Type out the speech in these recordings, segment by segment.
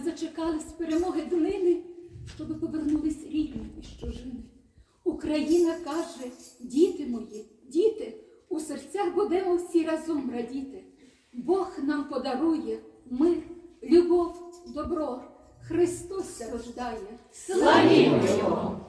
дочекались перемоги днини, щоб повернулись рідні і чужини. Україна каже, діти мої, діти, у серцях будемо всі разом радіти. Бог нам подарує мир, любов, добро. Христос рождає. Славімо його!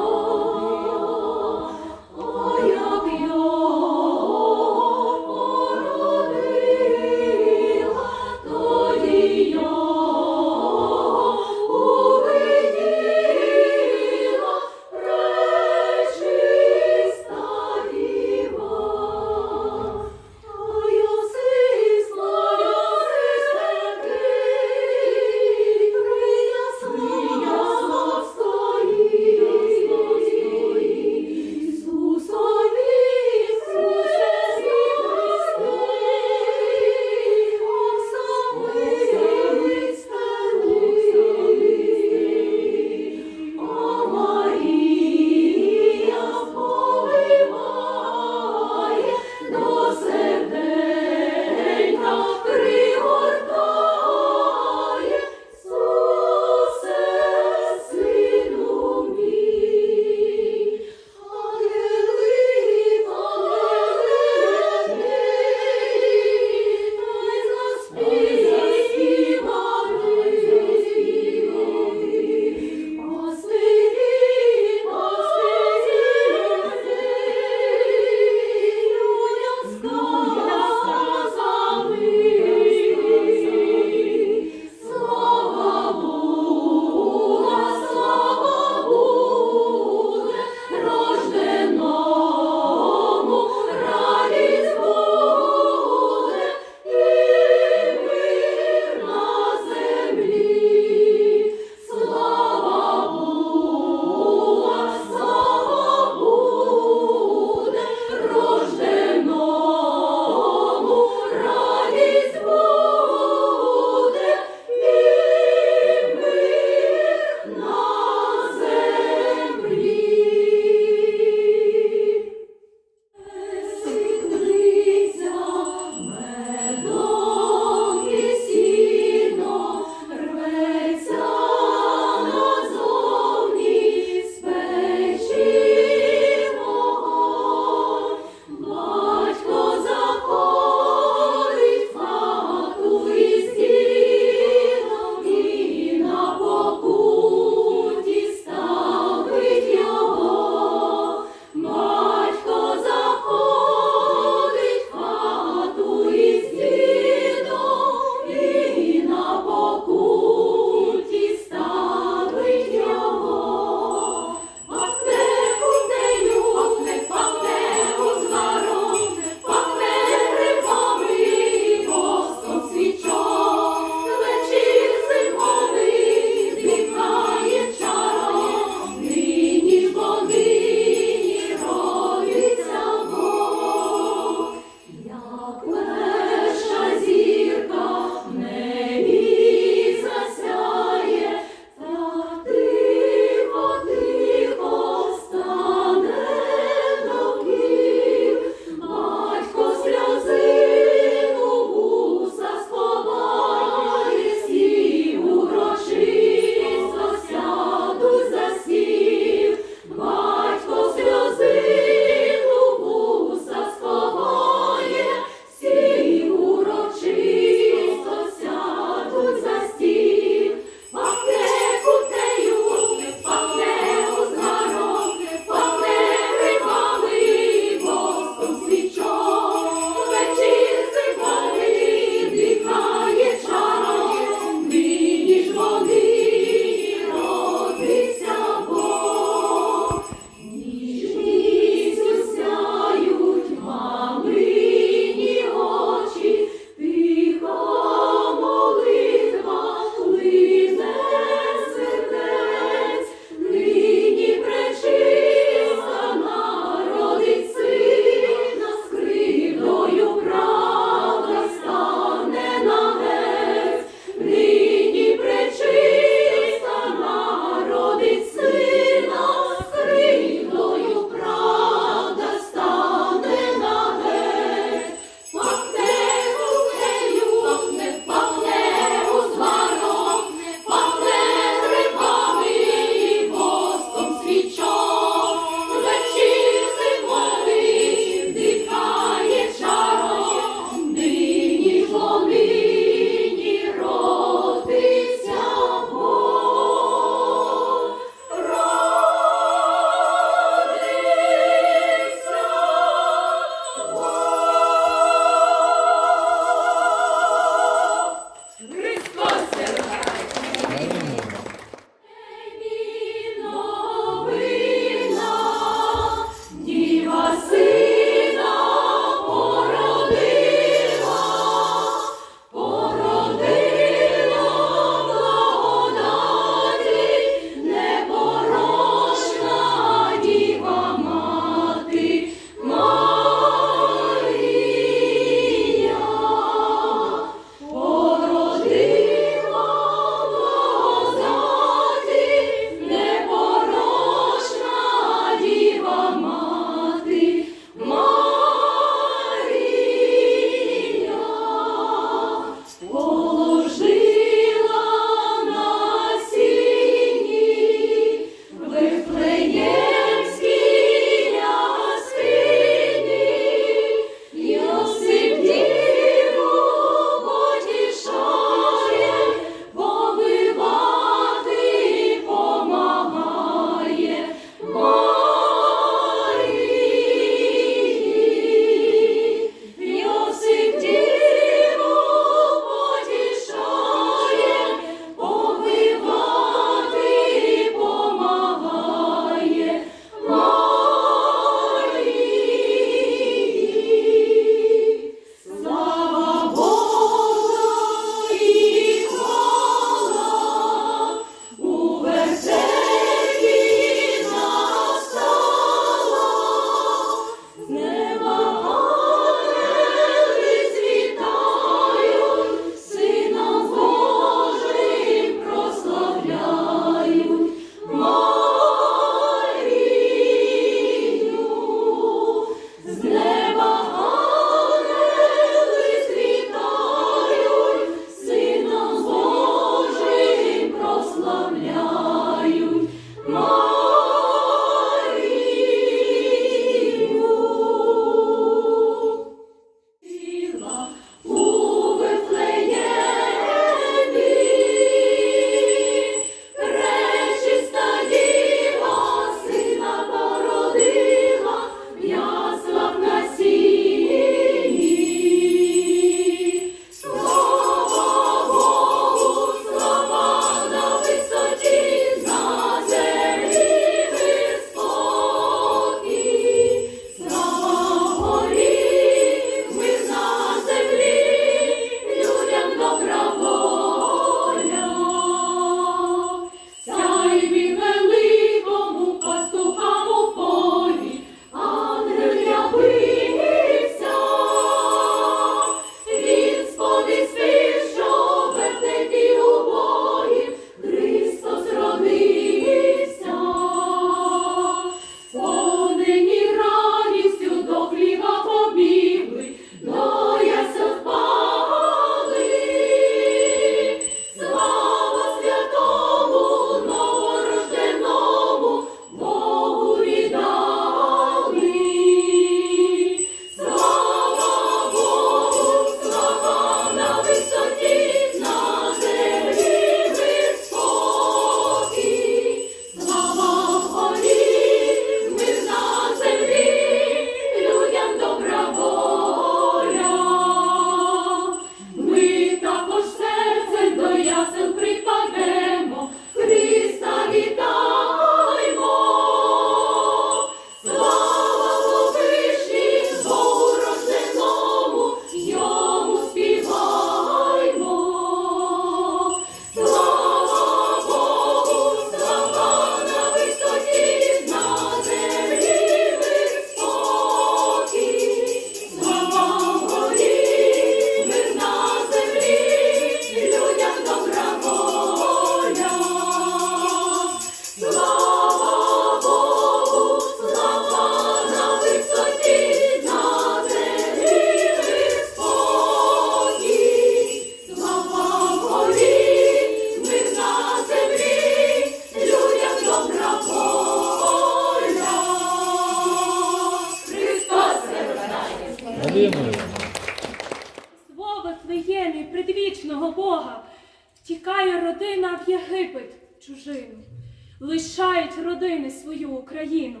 Україну,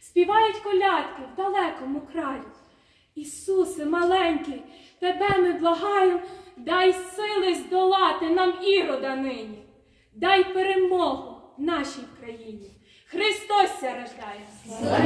співають колядки в далекому краю. Ісусе маленький, тебе ми благаємо, дай сили здолати нам ірода нині, дай перемогу нашій країні. Христос рождає! Слава!